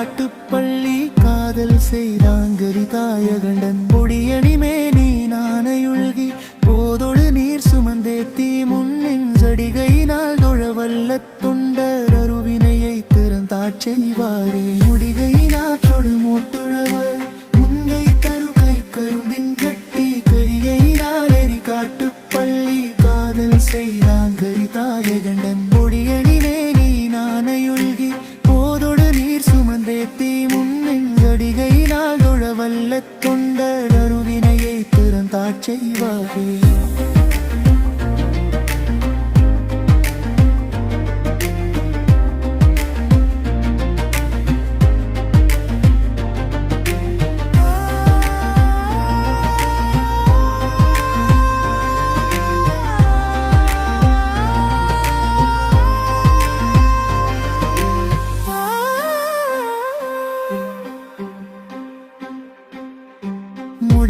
காட்டுப்பள்ளி காதல் செய்தாங்கரி தாயகண்டன். பொடியணிமே நீ நானையுழ்கி போதொழு நீர் சுமந்தேத்தி முன்னின் சடிகையினால் தொழவல்ல தொண்டர் அருவினையை திறந்தாட்செய்வாரே. முடிகை கொண்ட அருவினையை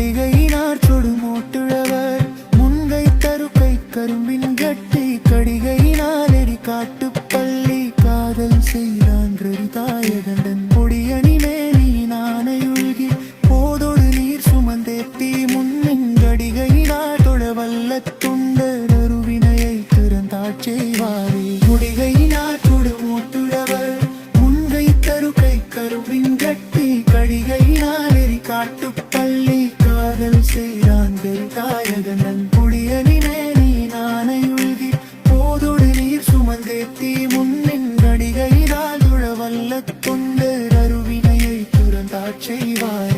கடிகையினார் தொடுமோட்டுழவர் முன்கை தருக்கை கரும்பின் கட்டி கடிகையினால் எரி காட்டு பள்ளி காதல் செய்தான் தாயகண்டன். பொடியணி மேலி நானை உழ்கி போதோடு நீர் சுமந்தேத்தி முன்னின் கடிகையினால் தொழ வல்ல துண்டர் அருவினையை திறந்தாட்சேவாரே முடிகையினார் தொடுமோட்டுழவர் முன்கை தருக்கை கரும்பின் கட்டி கடிகையினால் எரி காட்டு பள்ளி அழகல் செய்தான் பெருதாயகன் நன் புடியனினே நீ நானை உழுகி போதொடு நீர் சுமந்தேத்தி முன்னின் நடிகைதால் உழவல்ல கொண்டு அருவினையை துறந்தாட்செய்வாய்